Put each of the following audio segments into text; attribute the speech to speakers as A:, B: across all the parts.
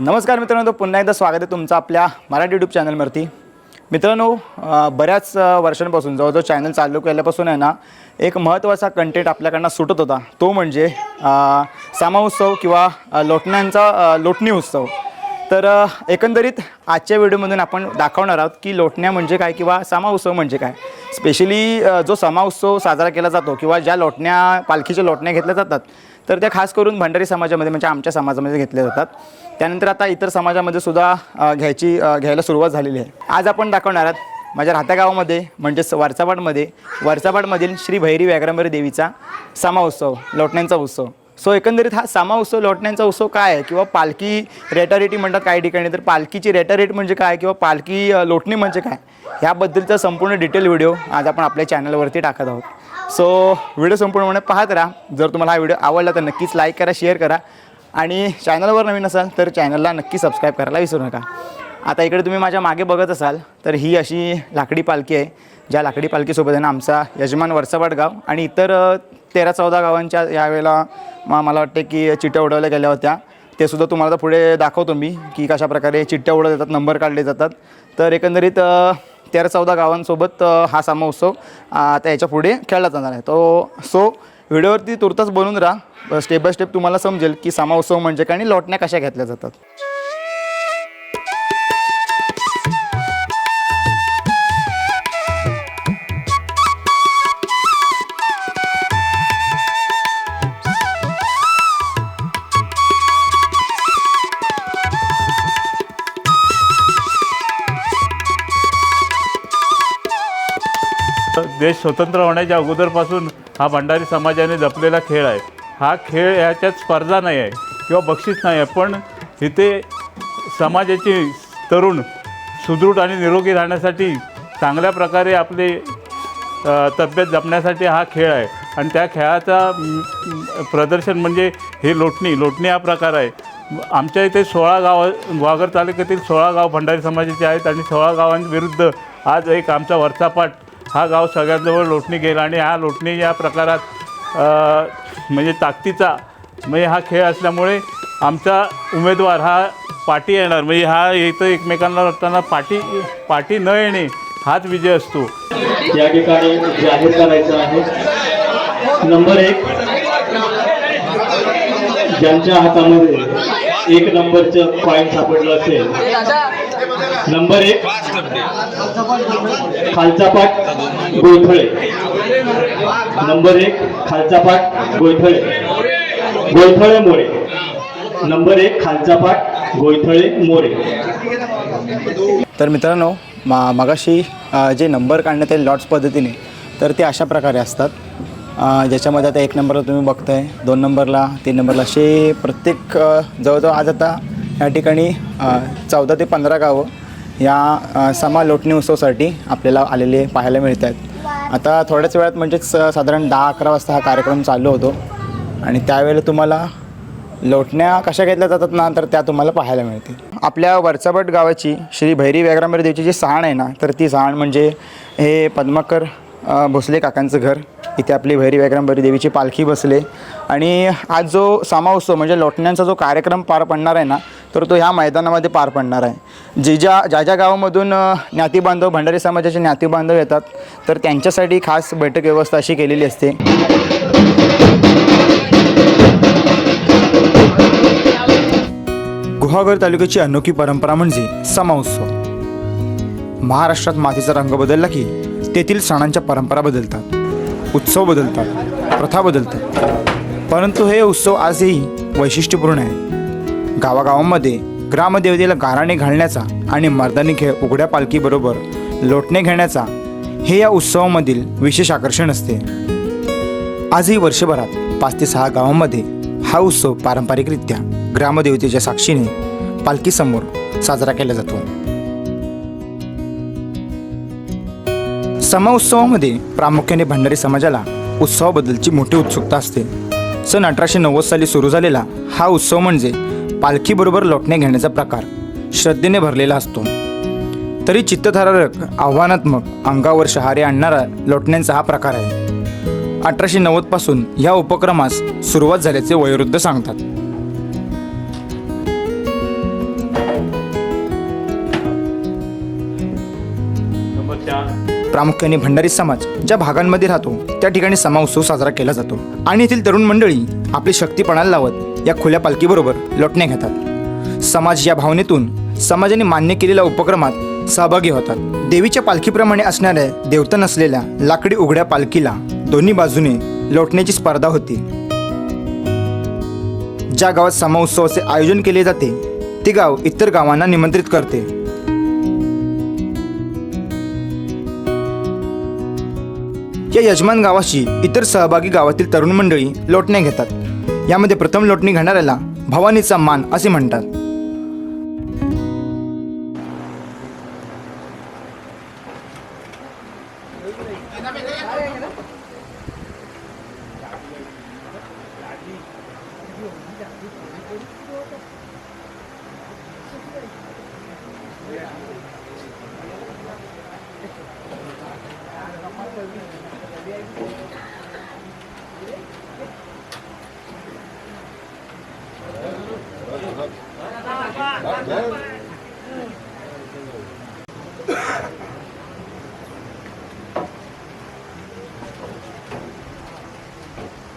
A: नमस्कार मित्रांनो पुन्हा एकदा स्वागत आहे तुमचं आपल्या मराठी यूट्यूब चॅनलवरती मित्रांनो बऱ्याच वर्षांपासून जवळजवळ चॅनल चालू केल्यापासून आहे ना एक महत्त्वाचा कंटेंट आपल्याकडनं सुटत होता. तो म्हणजे सामा उत्सव किंवा लोटण्यांचा लोटणी उत्सव. तर एकंदरीत आजच्या व्हिडिओमधून आपण दाखवणार आहोत की लोटण्या म्हणजे काय किंवा सामा उत्सव म्हणजे काय. स्पेशली जो सामा उत्सव साजरा केला जातो किंवा ज्या लोटण्या पालखीच्या लोटण्या घेतल्या जातात तर त्या खास करून भंडारी समाजामध्ये म्हणजे आमच्या समाजामध्ये घेतल्या जातात. त्यानंतर आता इतर समाजामध्ये सुद्धा घ्यायची घ्यायला सुरुवात झालेली आहे. आज आपण दाखवणार आहात माझ्या राहत्या गावामध्ये म्हणजेच वरचापाडमध्ये वरचापाडमधील श्री भैरी व्याघ्रांबरी देवीचा सामा उत्सव लोटण्यांचा उत्सव. सो एकंदरीत हा सामा उत्सव लोटण्यांचा उत्सव काय आहे? किंवा पालखी रेटारेटी म्हणतात काही ठिकाणी तर पालखीची रेटारेट म्हणजे काय? किंवा पालखी लोटणी म्हणजे काय? ह्याबद्दलचा संपूर्ण डिटेल व्हिडिओ आज आपण आपल्या चॅनलवरती टाकत आहोत. सो व्हिडिओ संपूर्णपणे पाहत राहा. जर तुम्हाला हा व्हिडिओ आवडला तर नक्कीच लाईक करा शेअर करा. आणि चॅनलवर नवीन असाल तर चॅनलला नक्की सबस्क्राईब करायला विसरू नका. आता इकडे तुम्ही माझ्या मागे बघत असाल तर ही अशी लाकडी पालखी आहे. ज्या लाकडी पालखीसोबत आहे ना आमचा यजमान वरसावाड गाव आणि इतर तेरा चौदा गावांच्या यावेळेला मला वाटते की चिट्ट्या उडवल्या गेल्या होत्या. ते सुद्धा तुम्हाला तर पुढे दाखवतो मी की कशा प्रकारे चिट्ट्या उडवल्या जातात नंबर काढले जातात. तर एकंदरीत तेरा चौदा गावांसोबत हा सामा उत्सव आता याच्यापुढे खेळला जाणार आहे. तो सो व्हिडिओवरती तुर्तास बनून राहा. स्टेप बाय स्टेप तुम्हाला समजेल की सामा म्हणजे काय आणि लॉटण्या कशा घेतल्या जातात.
B: देश स्वतंत्र होण्याच्या अगोदरपासून हा भंडारी समाजाने जपलेला खेळ आहे. हा खेळ ह्याच्यात स्पर्धा नाही आहे किंवा बक्षीस नाही आहे पण इथे समाजाची तरुण सुदृढ आणि निरोगी राहण्यासाठी चांगल्या प्रकारे आपले तब्येत जपण्यासाठी हा खेळ आहे. आणि त्या खेळाचा प्रदर्शन म्हणजे हे लोटणी. लोटणी हा प्रकार आहे. आमच्या इथे सोळा गाव वागर तालुक्यातील सोळा गाव भंडारी समाजाचे आहेत आणि सोळा गावांविरुद्ध आज एक आमचा वरचापाठ हा गाव सगळ्यांजवळ लोटणी गेला आणि हा लोटणी या प्रकारात म्हणजे ताकदीचा म्हणजे हा खेळ असल्यामुळे आमचा उमेदवार हा पाठी येणार. म्हणजे हा इथं एकमेकांना वाटताना पाठी पाठी न येणे हाच विजय असतो.
C: या ठिकाणी जाहीर करायचं आहे. नंबर एक ज्यांच्या हातामध्ये एक नंबरचं पॉईंट सापडलं असेल नंबर एक. खालचा पाठ गोळथळे नंबर एक खालचा पाठ गोळथळे गोळथळे मोरे. नंबर एक खालचा पाठ गोळथळे मोरे.
A: तर मित्रांनो मा मगाशी जे नंबर काढण्यात येईल लॉट्स पद्धतीने तर ते अशा प्रकारे असतात. ज्याच्यामध्ये आता एक नंबरला तुम्ही बघताय दोन नंबरला तीन नंबरला असे प्रत्येक जवळजवळ आज आता या ठिकाणी चौदा ते पंधरा गावं या समा लोटणी उत्सवासाठी आपल्याला आलेले पाहायला मिळत आहेत आता थोड्याच वेळात म्हणजेच साधारण दहा अकरा वाजता हा कार्यक्रम चालू होतो. आणि त्यावेळेला तुम्हाला लोटण्या कशा घेतल्या जातात ना तर त्या तुम्हाला पाहायला मिळतील. आपल्या वरचाबट गावाची श्री भैरी व्याघ्रामेर देवीची जी सहाण आहे ना तर ती सहाण म्हणजे हे पद्माकर भोसले काकांचं घर. इथे आपली भैरी व्याघ्रांबरी देवीची पालखी बसले. आणि आज जो सामा उत्सव म्हणजे लोटण्यांचा जो कार्यक्रम पार पडणार आहे ना तर तो ह्या मैदानामध्ये पार पडणार आहे. जे ज्या ज्या ज्या गावामधून ज्ञातीबांधव भंडारी समाजाचे ज्ञातीबांधव येतात तर त्यांच्यासाठी खास बैठक व्यवस्था अशी केलेली असते. गुहागर तालुक्याची अनोखी परंपरा म्हणजे समा उत्सव. महाराष्ट्रात मातीचा रंग बदलला की तेथील सणांच्या परंपरा बदलतात. उत्सव बदलतात. प्रथा बदलतात. परंतु हे उत्सव आजही वैशिष्ट्यपूर्ण आहे. गावागावांमध्ये ग्रामदेवतेला गाराणे घालण्याचा आणि मर्दानी खेळ उघड्या पालखीबरोबर लोटणे घेण्याचा हे या उत्सवामधील विशेष आकर्षण असते. आजही वर्षभरात पाच ते सहा गावांमध्ये हा उत्सव पारंपरिकरित्या ग्रामदेवतेच्या साक्षीने पालखीसमोर साजरा केला जातो. समा उत्सवामध्ये प्रामुख्याने भंडारी समाजाला उत्सवाबद्दलची मोठी उत्सुकता असते. सन अठराशे नव्वद साली सुरू झालेला हा उत्सव म्हणजे पालखीबरोबर लोटणे घेण्याचा प्रकार श्रद्धेने भरलेला असतो. तरी चित्तथरारक आव्हानात्मक अंगावर शहारे आणणारा लोटण्यांचा हा प्रकार आहे. अठराशे नव्वदपासून ह्या उपक्रमास सुरुवात झाल्याचे वयोवृद्ध सांगतात. प्रामुख्याने भंडारी समाज ज्या भागांमध्ये राहतो त्या ठिकाणी समा उत्सव साजरा केला जातो. आणि येथील तरुण मंडळी आपली शक्तीपणाला लावत या खुल्या पालखीबरोबर लोटण्या घेतात. समाज या भावनेतून समाजाने मान्य केलेल्या उपक्रमात सहभागी होतात. देवीच्या पालखीप्रमाणे असणाऱ्या देवता नसलेल्या लाकडी उघड्या पालखीला दोन्ही बाजूने लोटण्याची स्पर्धा होती. ज्या गावात समा उत्सवाचे आयोजन केले जाते ते गाव इतर गावांना निमंत्रित करते. या यजमान गावाशी इतर सहभागी गावातील तरुण मंडळी लोटण्या घेतात. यामध्ये प्रथम लोटणी घेणाऱ्याला भवानीचा मान असे म्हणतात. Thank you.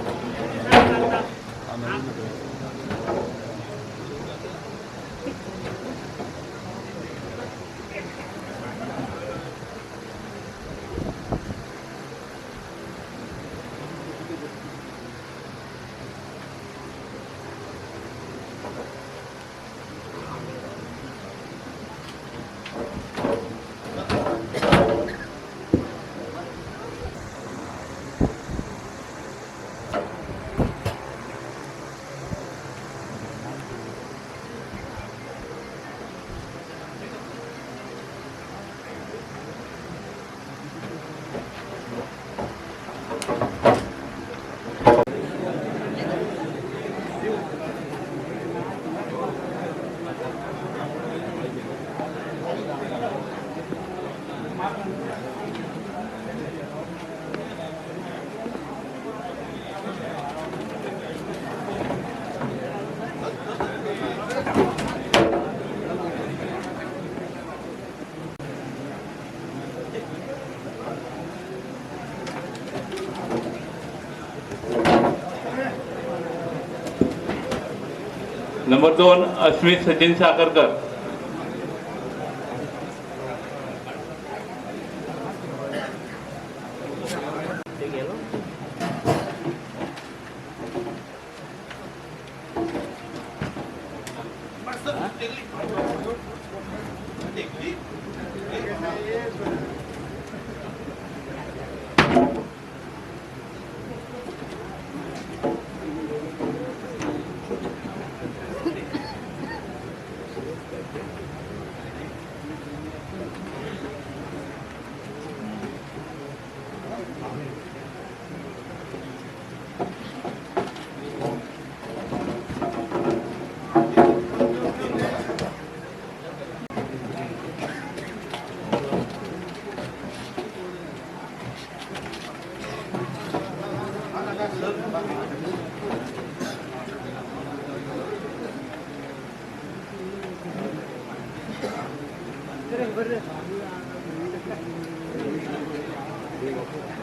B: ఆలోచించారు नंबर दोन Asmit Sachin Sakharkar Thank you.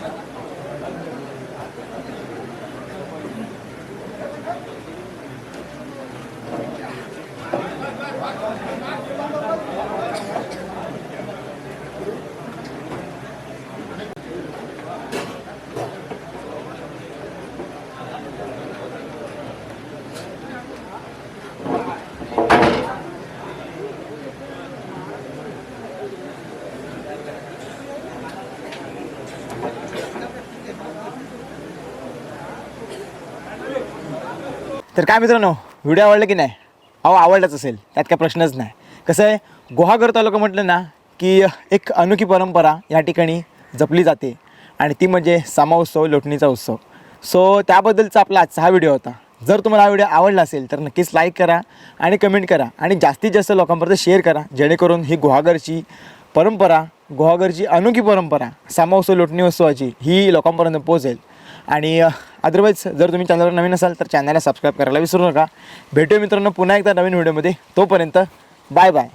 A: thank you तर काय मित्रांनो व्हिडिओ आवडला की नाही? अहो आवडलाच असेल. त्यात काय प्रश्नच नाही. कसं आहे गुहागर तालुका म्हटलं ना की एक अनोखी परंपरा या ठिकाणी जपली जाते. आणि ती म्हणजे सामा उत्सव लोटणीचा उत्सव. सो त्याबद्दलचा आपला आजचा हा व्हिडिओ होता. जर तुम्हाला हा व्हिडिओ आवडला असेल तर नक्कीच लाईक करा आणि कमेंट करा. आणि जास्तीत जास्त लोकांपर्यंत शेअर करा जेणेकरून ही गुहागरची परंपरा गुहागरची अनोखी परंपरा सामा उत्सव लोटणी उत्सवाची ही लोकांपर्यंत पोहोचेल. आणि अदरवाईज जर तुम्ही चॅनलवर नवीन असाल तर चॅनलला सबस्क्राईब करायला विसरू नका. भेटूया मित्रांनो पुन्हा एकदा नवीन व्हिडिओमध्ये तोपर्यंत बाय बाय